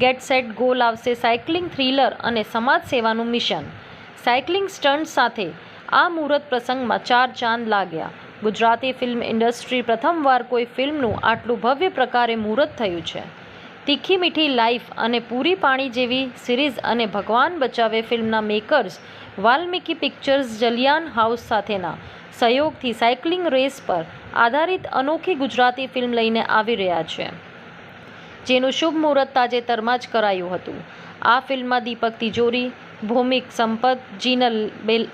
Gate set go લાવશે cycling thriller અને સમાજ સેવાનું મિશન. સાયકલિંગ સ્ટન્ટ સાથે આ મુહૂર્ત પ્રસંગમાં ચાર ચાંદ લાગ્યા. ગુજરાતી ફિલ્મ ઇન્ડસ્ટ્રી પ્રથમવાર કોઈ ફિલ્મનું આટલું ભવ્ય પ્રકારે મુહૂર્ત થયું છે. તીખી મીઠી લાઈફ અને પૂરી પાણી જેવી સિરીઝ અને ભગવાન બચાવે ફિલ્મના makers Valmiki pictures Jaliyan house સાથેના સહયોગથી સાયકલિંગ રેસ પર આધારિત અનોખી ગુજરાતી ફિલ્મ લઈને આવી રહ્યા છે. જેનું શુભ મુહૂર્ત તાજેતરમાં જ કરાયું હતું. આ ફિલ્મમાં દીપક તિજોરી, ભૌમિક સંપત, જીનલ બેલ,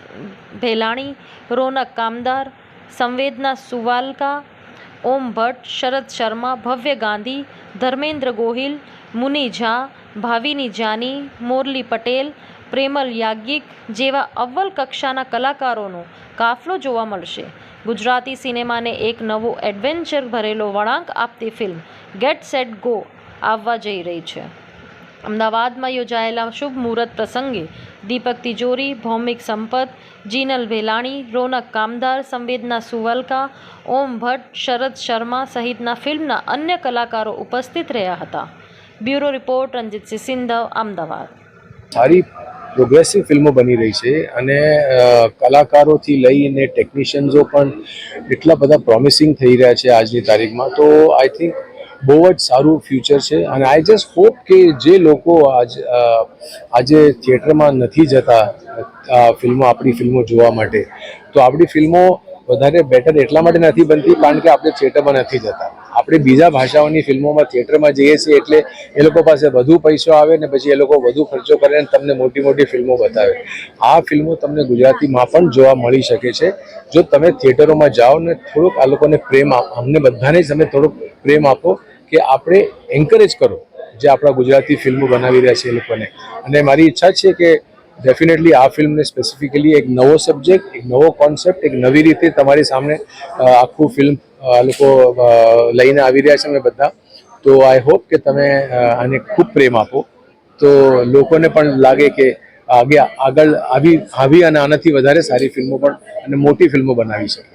ભેલાણી, રોનક કામદાર, સંવેદના સુવાલકા, ઓમ ભટ્ટ, શરદ શર્મા, ભવ્ય ગાંધી, ધર્મેન્દ્ર ગોહિલ, મુનિ ઝા, ભાવિની જાની, મોરલી પટેલ, પ્રેમલ યાજ્ઞિક જેવા અવ્વલ કક્ષાના કલાકારોનો કાફલો જોવા મળશે. ગુજરાતી સિનેમાને એક નવો એડવેન્ચર ભરેલો વળાંક આપતી ફિલ્મ ગેટ સેટ ગો આવવા જઈ રહી છે. અમદાવાદમાં યોજાયેલા શુભ મુહૂર્ત પ્રસંગે દીપક તિજોરી, ભૌમિક સંપત, જીનલ ભેલાણી રોનક કામદાર, સંવેદના સુવલકા, ઓમ ભટ્ટ, શરદ શર્મા સહિતના ફિલ્મના અન્ય કલાકારો ઉપસ્થિત રહ્યા હતા. Bureau report Ranjitsinh Sindhav, Ahmedabad. સારી પ્રોગ્રેસિવ ફિલ્મો બની રહી છે અને કલાકારોથી લઈને ટેકનિશિયન્સો પણ એટલા બધા પ્રોમિસિંગ થઈ રહ્યા છે આજની તારીખમાં. તો આઈ થિંક બહુ જ સારું ફ્યુચર છે. અને આઈ જસ્ટ હોપ કે જે લોકો આજ આજે થિયેટરમાં નથી જતા ફિલ્મો, આપણી ફિલ્મો જોવા માટે, તો આપણી ફિલ્મો વધારે બેટર એટલા માટે નથી બનતી, કારણ કે આપણે થિયેટરમાં નથી જતા. આપણે બીજા ભાષાઓની ફિલ્મોમાં થિયેટરમાં જઈએ છીએ એટલે એ લોકો પાસે વધુ પૈસો આવે ને પછી એ લોકો વધુ ખર્ચો કરે અને તમને મોટી મોટી ફિલ્મો બતાવે. આ ફિલ્મો તમને ગુજરાતીમાં પણ જોવા મળી શકે છે. જો તમે થિયેટરોમાં જાઓ ને થોડુંક આ લોકોને પ્રેમ આપ, અમને બધાને તમે થોડોક પ્રેમ આપો કે આપણે એન્કરેજ કરો જે આપણા ગુજરાતી ફિલ્મો બનાવી રહ્યા છે એ લોકોને. અને મારી ઈચ્છા છે કે ડેફિનેટલી આ ફિલ્મને સ્પેસિફિકલી એક નવો સબ્જેક્ટ એક નવો કોન્સેપ્ટ એક નવી રીતે તમારી સામે આખું ફિલ્મ લોકો લઈને આવી રહ્યા છે અમે બધા. તો આઈ હોપ કે તમે આને ખૂબ પ્રેમ આપો. તો લોકોને પણ લાગે કે આગે આગળ આવી આવી અને આનાથી વધારે સારી ફિલ્મો પણ અને મોટી ફિલ્મો બનાવી શકે.